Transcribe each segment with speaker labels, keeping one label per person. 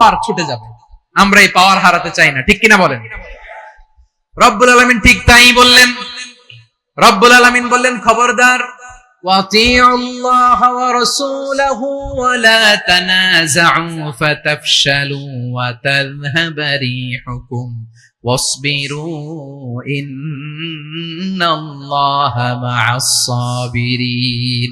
Speaker 1: পার ছুটে যাবে আমরা এই পাওয়ার হারাতে চাই না ঠিক কিনা বলেন রব্বুল আলামিন ঠিক তাই বললেন রব্বুল আলামিন বললেন খবরদার وَأَطِيعُوا اللَّهَ وَرَسُولَهُ وَلَا تَنَازَعُوا فَتَفْشَلُوا وَتَذْهَبَ رِيحُكُمْ وَاصْبِرُوا إِنَّ اللَّهَ مَعَ الصَّابِرِينَ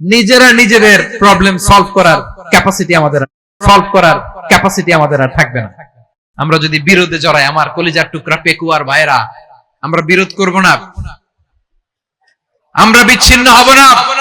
Speaker 1: নিজেরা নিজেদের প্রবলেম সলভ করার ক্যাপাসিটি আমাদের সলভ করার ক্যাপাসিটি আমাদের আর থাকবে না। আমরা যদি বিরোধে জড়াই, আমার কলিজার টুকরা পেকুয়ার ভাইরা আমরা বিরোধ করব না। আমরা বিচ্ছিন্ন হব না।